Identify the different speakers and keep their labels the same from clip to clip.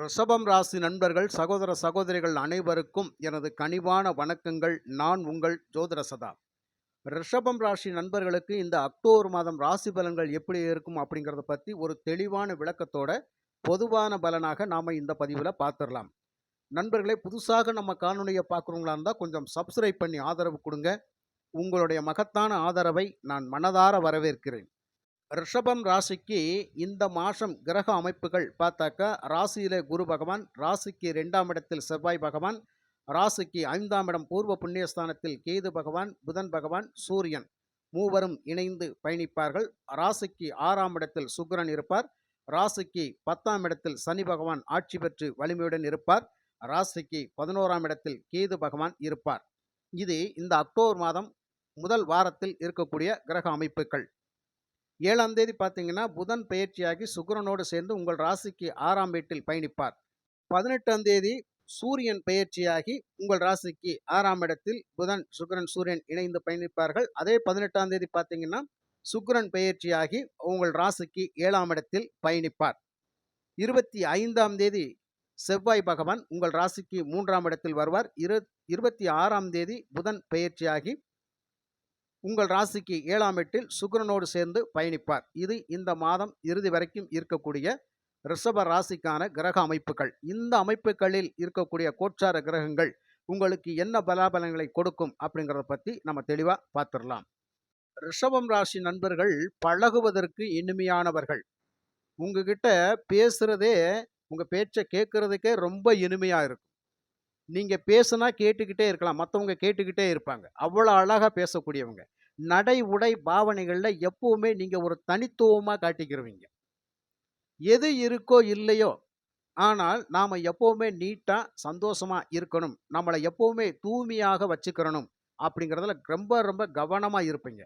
Speaker 1: ரிஷபம் ராசி நண்பர்கள் சகோதர சகோதரிகள் அனைவருக்கும் எனது கனிவான வணக்கங்கள். நான் உங்கள் ஜோதிரசதா ரிஷபம் ராசி நண்பர்களுக்கு இந்த அக்டோபர் மாதம் ராசி பலன்கள் எப்படி இருக்கும் அப்படிங்கிறத பற்றி ஒரு தெளிவான விளக்கத்தோட பொதுவான பலனாக நாம் இந்த பதிவில் பார்த்துடலாம் நண்பர்களே புதுசாக நம்ம காணொலியை பார்க்குறவங்களா இருந்தால் கொஞ்சம் சப்ஸ்கிரைப் பண்ணி ஆதரவு கொடுங்க. உங்களுடைய மகத்தான ஆதரவை நான் மனதார வரவேற்கிறேன். ரிஷபம் ராசிக்கு இந்த மாதம் கிரக அமைப்புகள் பார்த்தாக்கா ராசியிலே குரு பகவான் ராசிக்கு ரெண்டாம் இடத்தில் செவ்வாய் பகவான் ராசிக்கு ஐந்தாம் இடம் பூர்வ புண்ணியஸ்தானத்தில் கேது பகவான் புதன் பகவான் சூரியன் மூவரும் இணைந்து பயணிப்பார்கள். ராசிக்கு ஆறாம் இடத்தில் சுக்கிரன் இருப்பார். ராசிக்கு பத்தாம் இடத்தில் சனி பகவான் ஆட்சி பெற்று வலிமையுடன் இருப்பார். ராசிக்கு பதினோராம் இடத்தில் கேது பகவான் இருப்பார். இது இந்த அக்டோபர் மாதம் முதல் வாரத்தில் இருக்கக்கூடிய கிரக அமைப்புகள். ஏழாம் தேதி பார்த்தீங்கன்னா புதன் பயிற்சியாகி சுக்கரனோடு சேர்ந்து உங்கள் ராசிக்கு ஆறாம் வீட்டில் பயணிப்பார். பதினெட்டாம் தேதி சூரியன் பயிற்சியாகி உங்கள் ராசிக்கு ஆறாம் இடத்தில் புதன் சுக்கரன் சூரியன் இணைந்து பயணிப்பார்கள். அதே பதினெட்டாம் தேதி பார்த்தீங்கன்னா சுக்கரன் பயிற்சியாகி உங்கள் ராசிக்கு ஏழாம் இடத்தில் பயணிப்பார். இருபத்தி ஐந்தாம் தேதி செவ்வாய் பகவான் உங்கள் ராசிக்கு மூன்றாம் இடத்தில் வருவார். இரு இருபத்தி ஆறாம் தேதி புதன் பயிற்சியாகி உங்கள் ராசிக்கு ஏழாம் எட்டில் சுக்கிரனோடு சேர்ந்து பயணிப்பார். இது இந்த மாதம் இறுதி வரைக்கும் இருக்கக்கூடிய ரிஷப ராசிக்கான கிரக அமைப்புகள். இந்த அமைப்புகளில் இருக்கக்கூடிய கோச்சார கிரகங்கள் உங்களுக்கு என்ன பலாபலங்களை கொடுக்கும் அப்படிங்கிறத பற்றி நம்ம தெளிவாக பார்த்துடலாம். ரிஷபம் ராசி நண்பர்கள் பழகுவதற்கு இனிமையானவர்கள். உங்ககிட்ட பேசுகிறதே உங்கள் பேச்சை கேட்குறதுக்கே ரொம்ப இனிமையாக இருக்கும். நீங்கள் பேசுனா கேட்டுக்கிட்டே இருக்கலாம். மற்றவங்க கேட்டுக்கிட்டே இருப்பாங்க. அவ்வளோ அழகாக பேசக்கூடியவங்க. நடை உடை பாவனைகளில் எப்பவுமே நீங்கள் ஒரு தனித்துவமாக காட்டிக்கிறவங்க எது இருக்கோ இல்லையோ ஆனால் நாம் எப்போவுமே நீட்டாக சந்தோஷமாக இருக்கணும். நம்மளை எப்போவுமே தூய்மையாக வச்சுக்கிறணும் அப்படிங்கிறதுல ரொம்ப ரொம்ப கவனமாக இருப்பீங்க.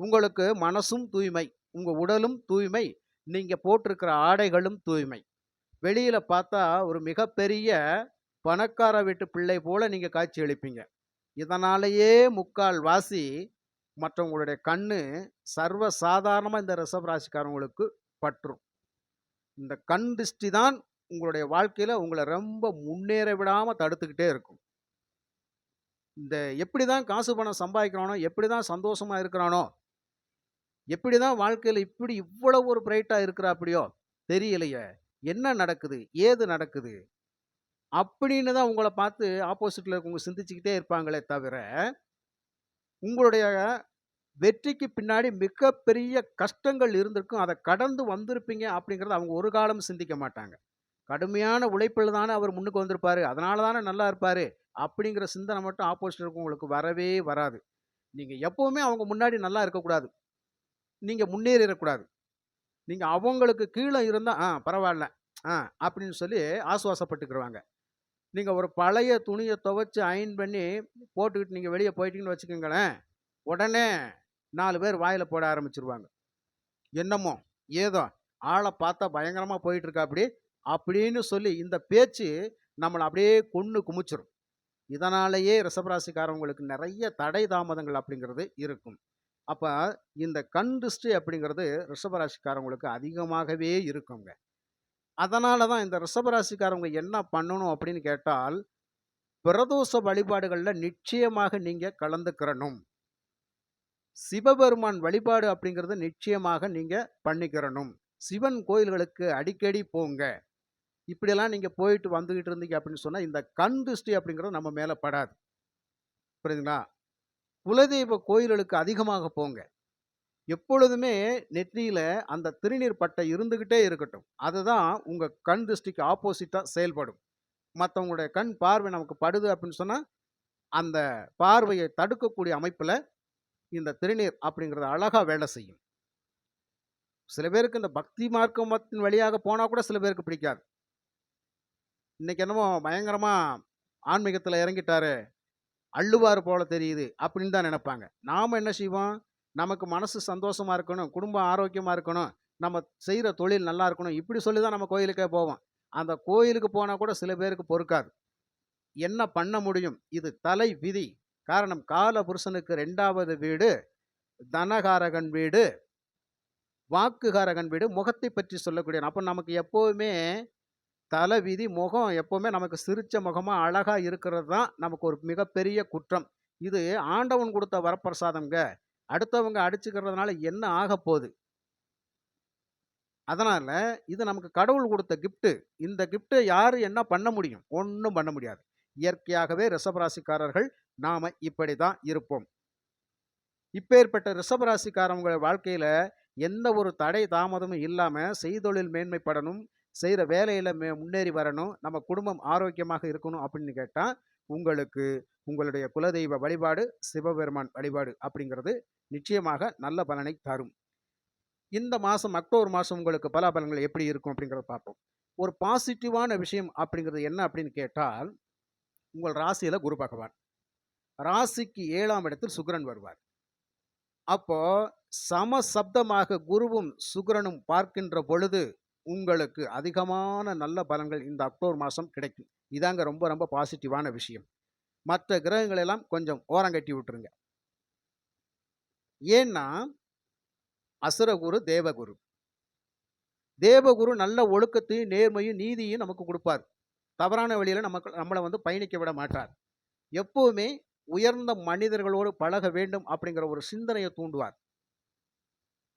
Speaker 1: உங்களுக்கு மனசும் தூய்மை உங்கள் உடலும் தூய்மை நீங்கள் போட்டிருக்கிற ஆடைகளும் தூய்மை. வெளியில் பார்த்தா ஒரு மிகப்பெரிய பணக்கார வீட்டு பிள்ளை போல் நீங்கள் காட்சி அளிப்பீங்க. இதனாலேயே முக்கால் வாசி மற்றவங்களுடைய கண்ணு சர்வ சாதாரணமாக இந்த ரிஷப ராசிக்காரவங்களுக்கு பற்றும். இந்த கண் திருஷ்டி தான் உங்களுடைய வாழ்க்கையில் உங்களை ரொம்ப முன்னேற விடாமல் தடுத்துக்கிட்டே இருக்கும். இந்த எப்படி தான் காசு பணம் சம்பாதிக்கிறானோ எப்படி தான் சந்தோஷமாக இருக்கிறானோ எப்படி தான் வாழ்க்கையில் இப்படி இவ்வளோ ஒரு பிரைட்டாக இருக்கிறாப்படியோ தெரியலையே. என்ன நடக்குது? ஏது நடக்குது? அப்படின்னு தான் உங்களை பார்த்து ஆப்போசிட்டில் இருக்கவங்க சிந்திச்சுக்கிட்டே இருப்பாங்களே தவிர உங்களுடைய வெற்றிக்கு பின்னாடி மிகப்பெரிய கஷ்டங்கள் இருந்திருக்கும். அதை கடந்து வந்திருப்பீங்க அப்படிங்கிறத அவங்க ஒரு காலம் சிந்திக்க மாட்டாங்க. கடுமையான உழைப்பில் தானே அவர் முன்னுக்கு வந்திருப்பார். அதனால தானே நல்லா இருப்பார். அப்படிங்கிற சிந்தனை மட்டும் ஆப்போசிட் இருக்கவங்களுக்கு வரவே வராது. நீங்கள் எப்போவுமே அவங்க முன்னாடி நல்லா இருக்கக்கூடாது. நீங்கள் முன்னேறிடக்கூடாது. நீங்கள் அவங்களுக்கு கீழே இருந்தால் ஆ பரவாயில்ல. ஆ அப்படின்னு சொல்லி ஆசுவாசப்பட்டுக்கிடுவாங்க நீங்கள் ஒரு பழைய துணியை துவைச்சி அயன் பண்ணி போட்டுக்கிட்டு நீங்கள் வெளியே போயிட்டீங்கன்னு வச்சுக்கோங்களேன். உடனே நாலு பேர் வாயில் போட ஆரம்பிச்சிருவாங்க. என்னமோ ஏதோ ஆளை பார்த்தா பயங்கரமாக போயிட்டுருக்கா அப்படி அப்படின்னு சொல்லி இந்த பேச்சு நம்மளை அப்படியே கொன்று குமிச்சிரும். இதனாலேயே ரிசபராசிக்காரவங்களுக்கு நிறைய தடை தாமதங்கள் அப்படிங்கிறது இருக்கும். அப்போ இந்த கண் திருஷ்டி அப்படிங்கிறது ரிஷபராசிக்காரவங்களுக்கு அதிகமாகவே இருக்குங்க. அதனால தான் இந்த ரிஷபராசிக்காரவங்க என்ன பண்ணணும் அப்படின்னு கேட்டால் பிரதோஷ வழிபாடுகளில் நிச்சயமாக நீங்கள் கலந்துக்கிறணும். சிவபெருமான் வழிபாடு அப்படிங்கிறது நிச்சயமாக நீங்கள் பண்ணிக்கிறணும். சிவன் கோயில்களுக்கு அடிக்கடி போங்க. இப்படியெல்லாம் நீங்கள் போயிட்டு வந்துக்கிட்டு இருந்தீங்க அப்படின்னு சொன்னால் இந்த கண் திருஷ்டி அப்படிங்கிறது நம்ம மேலே படாது. புரியுதுங்களா? குலதெய்வ கோயில்களுக்கு அதிகமாக போங்க. எப்பொழுதுமே நெற்றியில் அந்த திருநீர் பட்டை இருந்துக்கிட்டே இருக்கட்டும். அதுதான் உங்கள் கண் திருஷ்டிக்கு ஆப்போசிட்டாக செயல்படும். மற்றவங்களுடைய கண் பார்வை நமக்கு படுது அப்படின்னு சொன்னால் அந்த பார்வையை தடுக்கக்கூடிய அமைப்பில் இந்த திருநீர் அப்படிங்கிறது அழகாக வேலை செய்யும். சில பேருக்கு இந்த பக்தி மார்க்கத்தின் வழியாக போனால் கூட சில பேருக்கு பிடிக்காது. இன்னைக்கு என்னமோ பயங்கரமாக ஆன்மீகத்தில் இறங்கிட்டாரு அள்ளுவார் போல தெரியுது அப்படின்னு தான் நினைப்பாங்க. நாம் என்ன செய்வோம்? நமக்கு மனசு சந்தோஷமாக இருக்கணும் குடும்பம் ஆரோக்கியமாக இருக்கணும் நம்ம செய்கிற தொழில் நல்லா இருக்கணும் இப்படி சொல்லி தான் நம்ம கோயிலுக்கே போவோம். அந்த கோயிலுக்கு போனால் கூட சில பேருக்கு பொறுக்காது. என்ன பண்ண முடியும்? இது தலை விதி. காரணம் கால புருஷனுக்கு ரெண்டாவது வீடு தனகாரகன் வீடு வாக்குகாரகன் வீடு முகத்தை பற்றி சொல்லக்கூடிய அப்போ நமக்கு எப்போவுமே தலை விதி முகம் எப்போவுமே நமக்கு சிரித்த முகமாக அழகாக இருக்கிறது தான் நமக்கு ஒரு மிகப்பெரிய குற்றம். இது ஆண்டவன் கொடுத்த வரப்பிரசாதம்ங்க. அடுத்தவங்க அடிச்சுக்கிறதுனால என்ன ஆகப் போகுது அதனால் இது நமக்கு கடவுள் கொடுத்த கிஃப்ட்டு இந்த கிஃப்ட்டை யார் என்ன பண்ண முடியும்? ஒன்றும் பண்ண முடியாது. இயற்கையாகவே ரிஷபராசிக்காரர்கள் நாம இப்படித்தான் இருப்போம். இப்பேற்பட்ட ரிஷபராசிக்காரவங்க வாழ்க்கையில எந்த ஒரு தடை தாமதமும் இல்லாம செய்தொழில் மேன்மைப்படணும், செய்கிற வேலையில மே முன்னேறி வரணும், நம்ம குடும்பம் ஆரோக்கியமாக இருக்கணும் அப்படின்னு கேட்டால் உங்களுக்கு உங்களுடைய குலதெய்வ வழிபாடு, சிவபெருமான் வழிபாடு அப்படிங்கிறது நிச்சயமாக நல்ல பலனை தரும். இந்த மாசம் அக்டோபர் மாதம் உங்களுக்கு பலாபலன்கள் எப்படி இருக்கும் அப்படிங்கிறத பார்ப்போம். ஒரு பாசிட்டிவான விஷயம் அப்படிங்கிறது என்ன அப்படின்னு கேட்டால், உங்கள் ராசியில் குரு பகவான். ராசிக்கு ஏழாம் இடத்தில் சுக்கிரன் வருவார். அப்போ சமசப்தமாக குருவும், சுக்கிரனும் பார்க்கின்ற பொழுது, உங்களுக்கு அதிகமான நல்ல பலன்கள் இந்த அக்டோபர் மாதம் கிடைக்கும். இதாங்க ரொம்ப ரொம்ப பாசிட்டிவான விஷயம். மற்ற கிரகங்கள் எல்லாம் கொஞ்சம் ஓரங்கட்டி விட்டுருங்க. ஏன்னா, அசுரகுரு, தேவகுரு. தேவகுரு நல்ல ஒழுக்கத்தையும், நேர்மையும், நீதியும் நமக்கு கொடுப்பார் தவறான வழியில் நமக்கு நம்மளை வந்து பயணிக்க விட மாட்டார். எப்போவுமே உயர்ந்த மனிதர்களோடு பழக வேண்டும் அப்படிங்கிற ஒரு சிந்தனையை தூண்டுவார்.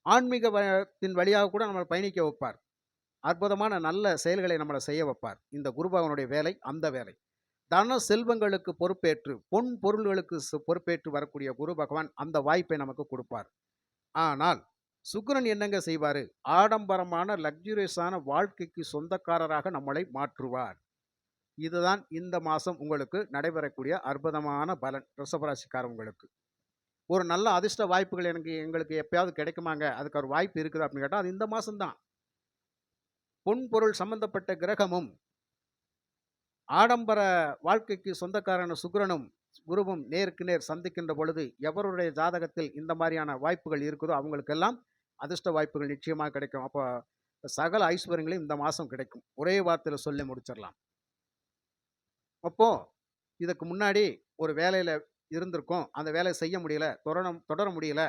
Speaker 1: ஆன்மீகத்தின் வழியாக கூட நம்மளை பயணிக்க வைப்பார். அற்புதமான நல்ல செயல்களை நம்மளை செய்ய வைப்பார். இந்த குருபகவனுடைய வேலை அந்த வேலை. தன செல்வங்களுக்கு பொறுப்பேற்று, பொன் பொருள்களுக்கு பொறுப்பேற்று வரக்கூடிய குரு பகவான் அந்த வாய்ப்பை நமக்கு கொடுப்பார் ஆனால், சுக்கரன் என்னங்க செய்வாரு? ஆடம்பரமான லக்ஜூரியஸான வாழ்க்கைக்கு சொந்தக்காரராக நம்மளை மாற்றுவார். இதுதான் இந்த மாசம் உங்களுக்கு நடைபெறக்கூடிய அற்புதமான பலன் ரிஷபராசிக்காரவங்களுக்கு. ஒரு நல்ல அதிர்ஷ்ட வாய்ப்புகள் எனக்கு எங்களுக்கு எப்பயாவது கிடைக்குமாங்க? அதுக்கு ஒரு வாய்ப்பு இருக்குதா அப்படின்னு கேட்டால் அது இந்த மாதம்தான் பொன், பொருள் சம்பந்தப்பட்ட கிரகமும், ஆடம்பர வாழ்க்கைக்கு சொந்தக்காரன சுக்கிரனும், குருவும் நேருக்கு நேர் சந்திக்கின்ற பொழுது, எவருடைய ஜாதகத்தில் இந்த மாதிரியான வாய்ப்புகள் இருக்குதோ அவங்களுக்கெல்லாம் அதிர்ஷ்ட வாய்ப்புகள் நிச்சயமாக கிடைக்கும். அப்போ சகல ஐஸ்வர்யங்களையும் இந்த மாசம் கிடைக்கும். ஒரே வார்த்தையில் சொல்லி முடிச்சிடலாம் அப்போ, இதுக்கு முன்னாடி ஒரு வேலையில் இருந்திருக்கோம். அந்த வேலையை செய்ய முடியல. தொடரம் தொடர முடியல.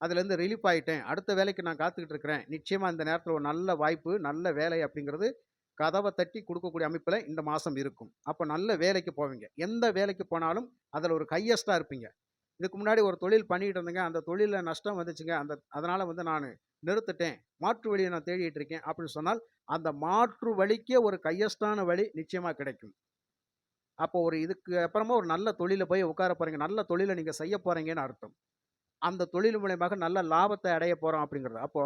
Speaker 1: அதுலேருந்து ரிலீஃப் ஆகிட்டேன் அடுத்த வேலைக்கு நான் காத்துக்கிட்டு இருக்கிறேன். நிச்சயமாக இந்த நேரத்தில் ஒரு நல்ல வாய்ப்பு, நல்ல வேலை அப்படிங்கிறது கதவை தட்டி கொடுக்கக்கூடிய அமைப்பில் இந்த மாதம் இருக்கும். அப்போ நல்ல வேலைக்கு போவீங்க. எந்த வேலைக்கு போனாலும் அதில் ஒரு ஹையஸ்ட்டாக இருப்பீங்க. இதுக்கு முன்னாடி ஒரு தொழில் பண்ணிகிட்டு இருந்தேங்க. அந்த தொழிலில் நஷ்டம் வந்துச்சுங்க. அந்த அதனால் வந்து நான் நிறுத்திட்டேன். மாற்று வழியை நான் தேடிட்டு இருக்கேன் அப்படின்னு சொன்னால், அந்த மாற்று வழிக்கே ஒரு கையஸ்டான வழி நிச்சயமாக கிடைக்கும். அப்போ ஒரு இதுக்கு அப்புறமா ஒரு நல்ல தொழிலை போய் உட்கார போறீங்க. நல்ல தொழில நீங்க செய்ய போறீங்கன்னு அர்த்தம். அந்த தொழில் மூலயமாக நல்ல லாபத்தை அடைய போறோம் அப்படிங்கிறது. அப்போ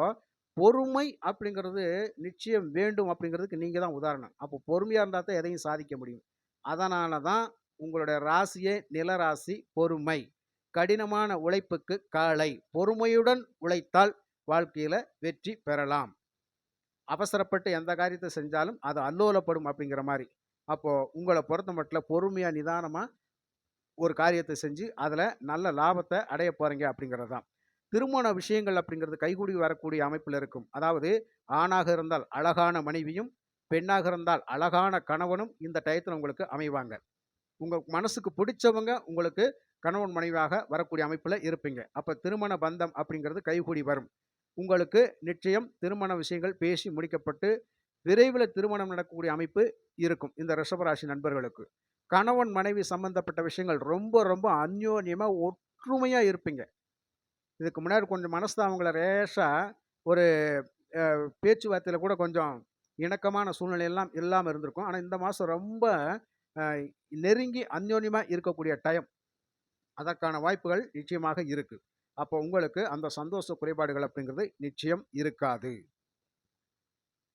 Speaker 1: பொறுமை அப்படிங்கிறது நிச்சயம் வேண்டும் அப்படிங்கிறதுக்கு நீங்க தான் உதாரணம். அப்போ பொறுமையா இருந்தா தான் எதையும் சாதிக்க முடியும். அதனால தான் உங்களுடைய ராசியே நிலராசி பொறுமை. கடினமான உழைப்புக்கு காலை பொறுமையுடன் உழைத்தால் வாழ்க்கையில வெற்றி பெறலாம். அவசரப்பட்டு எந்த காரியத்தை செஞ்சாலும் அது அல்லோலப்படும் அப்படிங்கிற மாதிரி அப்போது உங்களை பொறுத்த மட்டும் பொறுமையாக நிதானமாக ஒரு காரியத்தை செஞ்சு, அதில் நல்ல லாபத்தை அடைய போகிறீங்க அப்படிங்கிறது தான். திருமண விஷயங்கள் அப்படிங்கிறது கைகூடி வரக்கூடிய அமைப்பில் இருக்கும். அதாவது ஆணாக இருந்தால் அழகான மனைவியும், பெண்ணாக இருந்தால் அழகான கணவனும் இந்த டயத்தில் உங்களுக்கு அமைவாங்க. உங்கள் மனசுக்கு பிடிச்சவங்க உங்களுக்கு கணவன், மனைவியாக வரக்கூடிய அமைப்பில் இருப்பீங்க. அப்போ திருமண பந்தம் அப்படிங்கிறது கைகூடி வரும். உங்களுக்கு நிச்சயம் திருமண விஷயங்கள் பேசி முடிக்கப்பட்டு, விரைவில் திருமணம் நடக்கக்கூடிய அமைப்பு இருக்கும். இந்த ரிஷபராசி நண்பர்களுக்கு. கணவன், மனைவி சம்பந்தப்பட்ட விஷயங்கள் ரொம்ப ரொம்ப அந்யோன்யமாக ஒற்றுமையாக இருப்பீங்க. இதுக்கு முன்னாடி கொஞ்சம் மனஸ்தாபங்கள ரேஷாக ஒரு பேச்சுவார்த்தையில் கூட கொஞ்சம் இணக்கமான சூழ்நிலை எல்லாம் இருந்திருக்கும். ஆனால் இந்த மாதம் ரொம்ப நெருங்கி அந்யோன்யமாக இருக்கக்கூடிய டைம். அதற்கான வாய்ப்புகள் நிச்சயமாக இருக்குது அப்போ உங்களுக்கு அந்த சந்தோஷ குறைபாடுகள் அப்படிங்கிறது நிச்சயம் இருக்காது.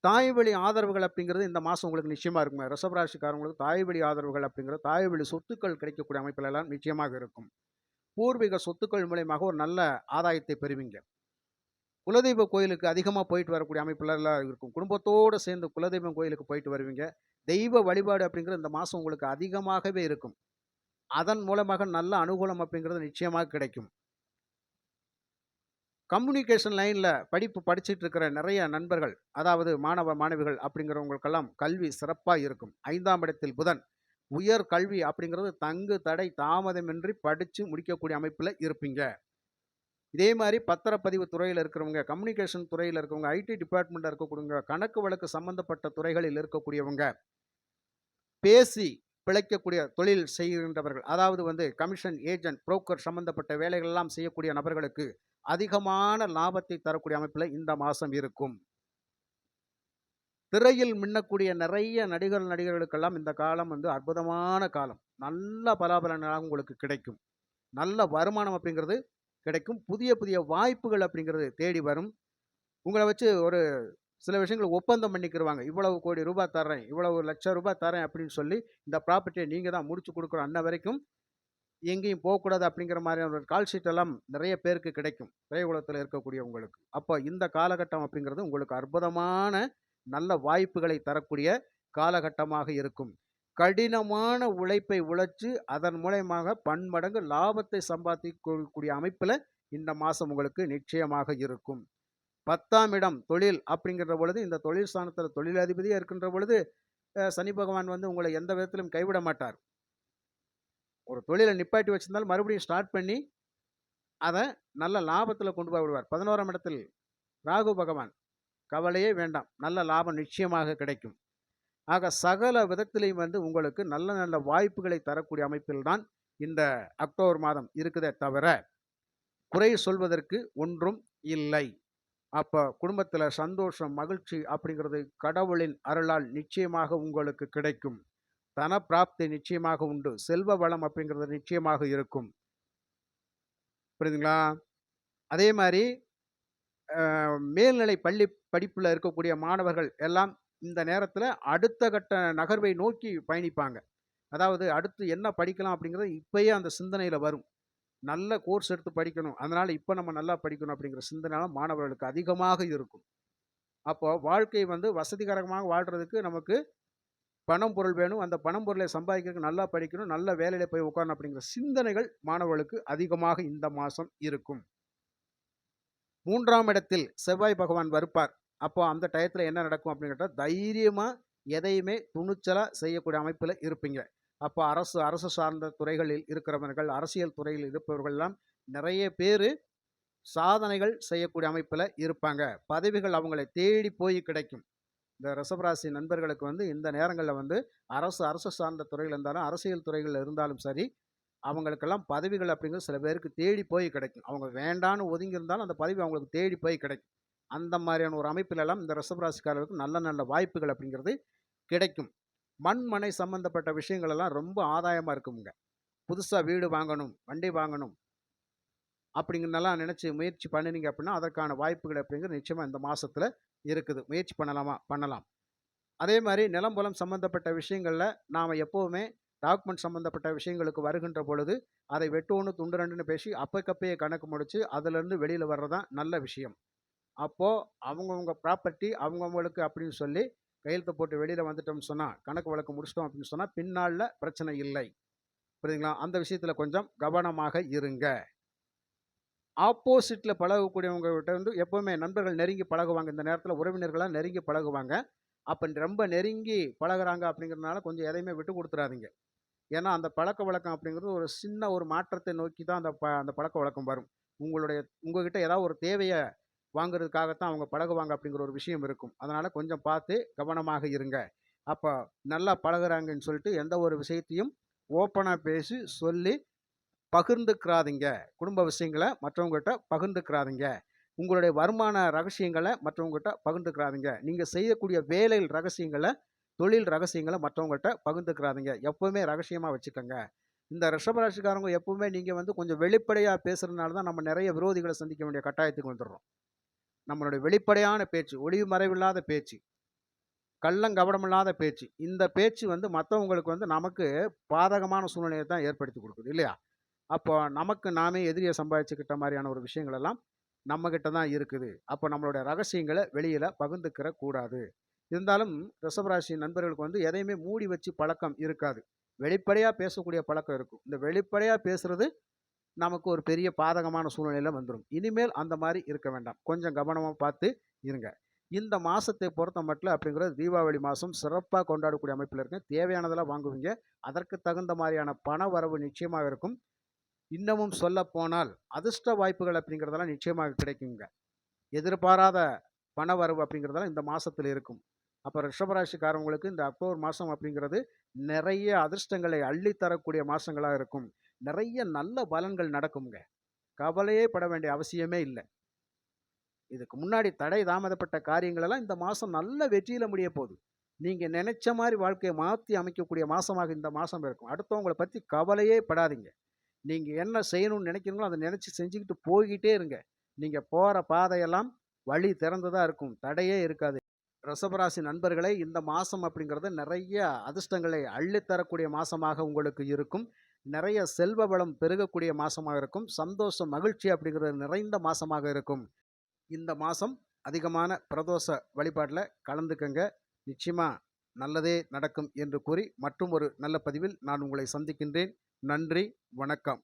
Speaker 1: தாய் வழி ஆதரவுகள் அப்படிங்கிறது இந்த மாதம் உங்களுக்கு நிச்சயமாக இருக்குங்க. ரிஷபராசிக்காரங்களுக்கு தாய் வழி ஆதரவுகள் அப்படிங்கிறது, தாய் வழி சொத்துக்கள் கிடைக்கக்கூடிய அமைப்பில எல்லாம் நிச்சயமாக இருக்கும். பூர்வீக சொத்துக்கள் மூலயமாக ஒரு நல்ல ஆதாயத்தை பெறுவீங்க. குலதெய்வ கோயிலுக்கு அதிகமாக போயிட்டு வரக்கூடிய அமைப்புலலாம் இருக்கும். குடும்பத்தோடு சேர்ந்து குலதெய்வம் கோயிலுக்கு போயிட்டு வருவீங்க. தெய்வ வழிபாடு அப்படிங்கிறது இந்த மாதம் உங்களுக்கு அதிகமாகவே இருக்கும். அதன் மூலமாக நல்ல அனுகூலம் அப்படிங்கிறது நிச்சயமாக கிடைக்கும். கம்யூனிகேஷன் லைனில் படிப்பு படிச்சுட்டு இருக்கிற நிறைய நண்பர்கள், அதாவது மாணவ, மாணவிகள் அப்படிங்கிறவங்களுக்கெல்லாம் கல்வி சிறப்பாக இருக்கும். ஐந்தாம் இடத்தில் புதன். உயர் கல்வி அப்படிங்கிறது தங்கு தடை தாமதமின்றி படித்து முடிக்கக்கூடிய அமைப்பில் இருப்பீங்க. இதே மாதிரி பத்திரப்பதிவு துறையில் இருக்கிறவங்க கம்யூனிகேஷன் துறையில் இருக்கிறவங்க ஐடி டிபார்ட்மெண்ட்டில் இருக்கக்கூடியவங்க கணக்கு வழக்கு சம்பந்தப்பட்ட துறைகளில் இருக்கக்கூடியவங்க பேசி பிழைக்கக்கூடிய தொழில் செய்கின்றவர்கள் அதாவது வந்து கமிஷன் ஏஜென்ட் புரோக்கர் சம்பந்தப்பட்ட வேலைகள் எல்லாம் செய்யக்கூடிய நபர்களுக்கு அதிகமான லாபத்தை தரக்கூடிய அமைப்பில் இந்த மாதம் இருக்கும். திரையில் மின்னக்கூடிய நிறைய நடிகர் நடிகர்களுக்கெல்லாம் இந்த காலம் வந்து அற்புதமான காலம். நல்ல பலாபலனாக உங்களுக்கு கிடைக்கும். நல்ல வருமானம் அப்படிங்கிறது கிடைக்கும். புதிய புதிய வாய்ப்புகள் அப்படிங்கிறது தேடி வரும். உங்களை வச்சு ஒரு சில விஷயங்கள் ஒப்பந்தம் பண்ணிக்கிருவாங்க. இவ்வளவு கோடி ரூபாய் தர்றேன் இவ்வளவு லட்சம் ரூபாய் தரேன் அப்படின்னு சொல்லி இந்த ப்ராப்பர்ட்டியை நீங்கள் தான் முடிச்சு கொடுக்குற அன்ன வரைக்கும் எங்கேயும் போகக்கூடாது அப்படிங்கிற மாதிரியான ஒரு கால் ஷீட் எல்லாம் நிறைய பேருக்கு கிடைக்கும். திரையுலகத்தில் இருக்கக்கூடியவங்களுக்கு. அப்போ இந்த காலகட்டம் அப்படிங்கிறது உங்களுக்கு அற்புதமான நல்ல வாய்ப்புகளை தரக்கூடிய காலகட்டமாக இருக்கும். கடினமான உழைப்பை உழைச்சு அதன் மூலயமாக பன்மடங்கு லாபத்தை சம்பாதிக்கக்கூடிய அமைப்பில் இந்த மாதம் உங்களுக்கு நிச்சயமாக இருக்கும். பத்தாம் இடம் தொழில் அப்படிங்கிற பொழுது இந்த தொழில் ஸ்தானத்தில் தொழிலதிபதியாக இருக்கின்ற பொழுது சனி பகவான் வந்து உங்களை எந்த விதத்திலும் கைவிட மாட்டார். ஒரு தொழிலை நிப்பாட்டி வச்சிருந்தாலும் மறுபடியும் ஸ்டார்ட் பண்ணி அதை நல்ல லாபத்தில் கொண்டு போய் விடுவார். பதினோராம் இடத்தில் ராகு பகவான் கவலையே வேண்டாம். நல்ல லாபம் நிச்சயமாக கிடைக்கும். ஆக சகல விதத்திலையும் வந்து உங்களுக்கு நல்ல நல்ல வாய்ப்புகளை தரக்கூடிய அமைப்பில்தான் இந்த அக்டோபர் மாதம் இருக்குதே தவிர குறை சொல்வதற்கு ஒன்றும் இல்லை. அப்போ குடும்பத்தில் சந்தோஷம் மகிழ்ச்சி அப்படிங்கிறது கடவுளின் அருளால் நிச்சயமாக உங்களுக்கு கிடைக்கும். தன பிராப்தி நிச்சயமாக உண்டு. செல்வ வளம் அப்படிங்கிறது நிச்சயமாக இருக்கும். புரியுதுங்களா? அதே மாதிரி மேல்நிலை பள்ளி படிப்பில் இருக்கக்கூடிய மாணவர்கள் எல்லாம் இந்த நேரத்தில் அடுத்த கட்ட நகர்வை நோக்கி பயணிப்பாங்க. அதாவது அடுத்து என்ன படிக்கலாம் அப்படிங்கிறது இப்போயே அந்த சிந்தனையில் வரும். நல்ல கோர்ஸ் எடுத்து படிக்கணும். அதனால் இப்போ நம்ம நல்லா படிக்கணும் அப்படிங்கிற சிந்தனை மாணவர்களுக்கு அதிகமாக இருக்கும். அப்போ வாழ்க்கை வந்து வசதிகரமாக வாழ்கிறதுக்கு நமக்கு பணம் பொருள் வேணும். அந்த பணம் பொருளை சம்பாதிக்கிறதுக்கு நல்லா படிக்கணும். நல்ல வேலையில் போய் உட்காரணும் அப்படிங்கிற சிந்தனைகள் மாணவர்களுக்கு அதிகமாக இந்த மாதம் இருக்கும். மூன்றாம் இடத்தில் செவ்வாய் பகவான் வருப்பார். அப்போ அந்த டயத்தில் என்ன நடக்கும் அப்படின்னு கேட்டால் தைரியமாக எதையுமே துணிச்சலாக செய்யக்கூடிய அமைப்பில் இருப்பீங்க. அப்போ அரசு அரசு சார்ந்த துறைகளில் இருக்கிறவர்கள் அரசியல் துறையில் இருப்பவர்கள்லாம் நிறைய பேர் சாதனைகள் செய்யக்கூடிய அமைப்பில் இருப்பாங்க. பதவிகள் அவங்களை தேடி போய் கிடைக்கும். இந்த ரிஷபராசி நண்பர்களுக்கு வந்து இந்த நேரங்களில் வந்து அரசு அரசு சார்ந்த துறையில் இருந்தாலும் அரசியல் துறைகளில் இருந்தாலும் சரி அவங்களுக்கெல்லாம் பதவிகள் அப்படிங்கிறது சில பேருக்கு தேடி போய் கிடைக்கும். அவங்க வேண்டான்னு ஒதுங்கி இருந்தாலும் அந்த பதவி அவங்களுக்கு தேடி போய் கிடைக்கும். அந்த மாதிரியான ஒரு அமைப்பிலெல்லாம் இந்த ரிஷபராசிக்காரர்களுக்கு நல்ல நல்ல வாய்ப்புகள் அப்படிங்கிறது கிடைக்கும். மண்மனை சம்மந்தப்பட்ட சம்பந்தப்பட்ட விஷயங்கள் எல்லாம் ரொம்ப ஆதாயமாக இருக்குங்க. புதுசாக வீடு வாங்கணும் வண்டி வாங்கணும் அப்படிங்கிறதெல்லாம் நினச்சி முயற்சி பண்ணினீங்க அப்படின்னா அதற்கான வாய்ப்புகள் அப்படிங்கிறது நிச்சயமாக இந்த மாதத்தில் இருக்குது. முயற்சி பண்ணலாமா? பண்ணலாம். அதே மாதிரி நிலம்புலம் சம்மந்தப்பட்ட விஷயங்களில் நாம் எப்போவுமே டாக்குமெண்ட் சம்மந்தப்பட்ட விஷயங்களுக்கு வருகின்ற பொழுது அதை வெட்டு ஒன்று துண்டு ரெண்டுன்னு பேசி அப்பக்கப்பயே கணக்கு முடித்து அதிலிருந்து வெளியில் வர்றது தான் நல்ல விஷயம். அப்போது அவங்கவுங்க ப்ராப்பர்ட்டி அவங்கவுங்களுக்கு அப்படின்னு சொல்லி கையெழுத்து போட்டு வெளியில் வந்துட்டோம்னு சொன்னால் கணக்கு வழக்கு முடிச்சிட்டோம் அப்படின்னு சொன்னால் பின்னாளில் பிரச்சனை இல்லை. புரியுதுங்களா? அந்த விஷயத்தில் கொஞ்சம் கவனமாக இருங்க. ஆப்போசிட்டில் பழகக்கூடியவங்ககிட்ட வந்து எப்போவுமே நண்பர்கள் நெருங்கி பழகுவாங்க. இந்த நேரத்தில் உறவினர்களாக நெருங்கி பழகுவாங்க. அப்போ ரொம்ப நெருங்கி பழகுறாங்க அப்படிங்கிறதுனால கொஞ்சம் எதையுமே விட்டு கொடுத்துறாதீங்க. ஏன்னா அந்த பழக்க வழக்கம் அப்படிங்கிறது ஒரு சின்ன ஒரு மாற்றத்தை நோக்கி தான் அந்த ப அந்த பழக்க வழக்கம் வரும். உங்களுடைய உங்ககிட்ட ஏதாவது ஒரு தேவையை வாங்குறதுக்காகத்தான் அவங்க பழகுவாங்க அப்படிங்கிற ஒரு விஷயம் இருக்கும். அதனால் கொஞ்சம் பார்த்து கவனமாக இருங்க. அப்போ நல்லா பழகுறாங்கன்னு சொல்லிட்டு எந்த ஒரு விஷயத்தையும் ஓப்பனாக பேசி சொல்லி பகிர்ந்துக்கிறாதீங்க. குடும்ப விஷயங்களை மற்றவங்ககிட்ட பகிர்ந்துக்கிறாதீங்க. உங்களுடைய வருமான ரகசியங்களை மற்றவங்ககிட்ட பகிர்ந்துக்கிறாதீங்க. நீங்கள் செய்யக்கூடிய வேலையில் ரகசியங்களை தொழில் ரகசியங்களை மற்றவங்ககிட்ட பகிர்ந்துக்கிறாதீங்க. எப்போவுமே ரகசியமாக வச்சுக்கோங்க. இந்த ரிஷபராசிக்காரங்க எப்பவுமே நீங்கள் வந்து கொஞ்சம் வெளிப்படையாக பேசுகிறதுனால தான் நம்ம நிறைய விரோதிகளை சந்திக்க வேண்டிய கட்டாயத்துக்கு வந்துடுறோம். நம்மளுடைய வெளிப்படையான பேச்சு ஒளிவு மறைவில்லாத பேச்சு கள்ளங்கவடமில்லாத பேச்சு இந்த பேச்சு வந்து மற்றவங்களுக்கு வந்து நமக்கு பாதகமான சூழ்நிலையை தான் ஏற்படுத்தி கொடுக்குது இல்லையா? அப்போ நமக்கு நாமே எதிரியை சம்பாதிச்சுக்கிட்ட மாதிரியான ஒரு விஷயங்கள் எல்லாம் நம்மக்கிட்ட தான் இருக்குது. அப்போ நம்மளுடைய ரகசியங்களை வெளியில் பகிர்ந்துக்கிற கூடாது. இருந்தாலும் ரிஷபராசி நண்பர்களுக்கு வந்து எதையுமே மூடி வச்சு பழக்கம் இருக்காது. வெளிப்படையாக பேசக்கூடிய பழக்கம் இருக்கும். இந்த வெளிப்படையாக பேசுறது நமக்கு ஒரு பெரிய பாதகமான சூழ்நிலையில் வந்துடும் இனிமேல் அந்த மாதிரி இருக்க வேண்டாம். கொஞ்சம் கவனமாக பார்த்து இருங்க. இந்த மாதத்தை பொறுத்த மட்டும் அப்படிங்கிறது தீபாவளி மாதம் சிறப்பாக கொண்டாடக்கூடிய அமைப்பில் இருக்கு தேவையானதெல்லாம் வாங்குவீங்க. அதற்கு தகுந்த மாதிரியான பண வரவு நிச்சயமாக இருக்கும். இன்னமும் சொல்லப்போனால் அதிர்ஷ்ட வாய்ப்புகள் அப்படிங்கிறதெல்லாம் நிச்சயமாக கிடைக்குங்க. எதிர்பாராத பண வரவு அப்படிங்கிறதெல்லாம் இந்த மாதத்தில் இருக்கும். அப்போ ரிஷபராசிக்காரவங்களுக்கு இந்த அக்டோபர் மாதம் அப்படிங்கிறது நிறைய அதிர்ஷ்டங்களை அள்ளி தரக்கூடிய மாதங்களாக இருக்கும். நிறைய நல்ல பலன்கள் நடக்குங்க கவலையே பட வேண்டிய அவசியமே இல்லை. இதுக்கு முன்னாடி தடை தாமதப்பட்ட காரியங்களெல்லாம் இந்த மாதம் நல்ல வெற்றியில் முடிய போகுது. நீங்கள் நினைச்ச மாதிரி வாழ்க்கையை மாற்றி அமைக்கக்கூடிய மாதமாக இந்த மாதம் இருக்கும். அடுத்தவங்களை பற்றி கவலையே படாதீங்க. நீங்கள் என்ன செய்யணும்னு நினைக்கிறீங்களோ அதை நினச்சி செஞ்சுக்கிட்டு போய்கிட்டே இருங்க. நீங்கள் போகிற பாதையெல்லாம் வழி திறந்ததாக இருக்கும். தடையே இருக்காது. ரிஷபராசி நண்பர்களே இந்த மாதம் அப்படிங்கிறது நிறைய அதிர்ஷ்டங்களை அள்ளித்தரக்கூடிய மாதமாக உங்களுக்கு இருக்கும். நிறைய செல்வ வளம் பெருகக்கூடிய மாதமாக இருக்கும். சந்தோஷம் மகிழ்ச்சி அப்படிங்கிறது நிறைந்த மாதமாக இருக்கும். இந்த மாதம் அதிகமான பிரதோஷ வழிபாட்டில் கலந்துக்கங்க. நிச்சயமாக நல்லதே நடக்கும் என்று கூறி மற்றும் ஒரு நல்ல பதிவில் நான் உங்களை சந்திக்கின்றேன். நன்றி வணக்கம்.